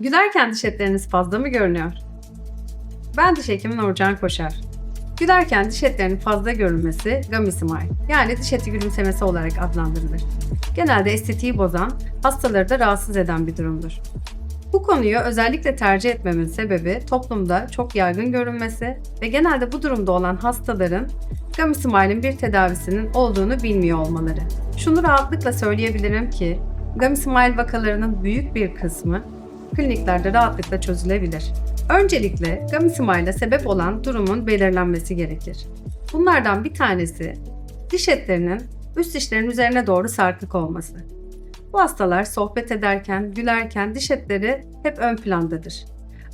Gülerken diş etleriniz fazla mı görünüyor? Ben diş hekimi Nurcan Koşar. Gülerken diş etlerinin fazla görülmesi gummy smile yani diş eti gülümsemesi olarak adlandırılır. Genelde estetiği bozan, hastaları da rahatsız eden bir durumdur. Bu konuyu özellikle tercih etmemin sebebi toplumda çok yaygın görünmesi ve genelde bu durumda olan hastaların gummy smile'in bir tedavisinin olduğunu bilmiyor olmaları. Şunu rahatlıkla söyleyebilirim ki gummy smile vakalarının büyük bir kısmı kliniklerde rahatlıkla çözülebilir. Öncelikle gummy smile'a sebep olan durumun belirlenmesi gerekir. Bunlardan bir tanesi diş etlerinin üst dişlerin üzerine doğru sarkık olması. Bu hastalar sohbet ederken, gülerken diş etleri hep ön plandadır.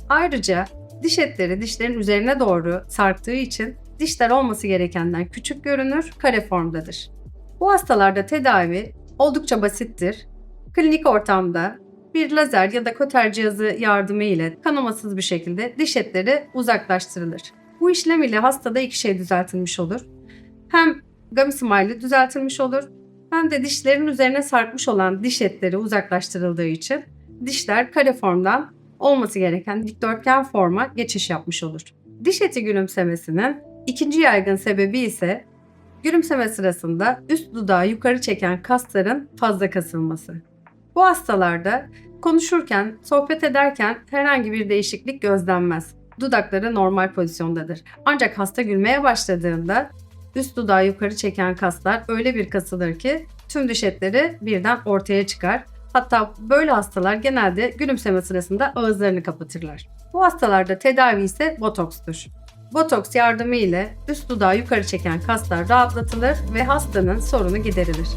Ayrıca diş etleri dişlerin üzerine doğru sarktığı için dişler olması gerekenden küçük görünür, kare formdadır. Bu hastalarda tedavi oldukça basittir. Klinik ortamda bir lazer ya da koter cihazı yardımı ile kanamasız bir şekilde diş etleri uzaklaştırılır. Bu işlem ile hastada iki şey düzeltilmiş olur. Hem gummy smile düzeltilmiş olur hem de dişlerin üzerine sarkmış olan diş etleri uzaklaştırıldığı için dişler kare formdan olması gereken dikdörtgen forma geçiş yapmış olur. Diş eti gülümsemesinin ikinci yaygın sebebi ise gülümseme sırasında üst dudağı yukarı çeken kasların fazla kasılması. Bu hastalarda konuşurken, sohbet ederken herhangi bir değişiklik gözlenmez. Dudakları normal pozisyondadır. Ancak hasta gülmeye başladığında üst dudağı yukarı çeken kaslar öyle bir kasılır ki tüm diş etleri birden ortaya çıkar. Hatta böyle hastalar genelde gülümseme sırasında ağızlarını kapatırlar. Bu hastalarda tedavi ise botokstur. Botoks yardımı ile üst dudağı yukarı çeken kaslar rahatlatılır ve hastanın sorunu giderilir.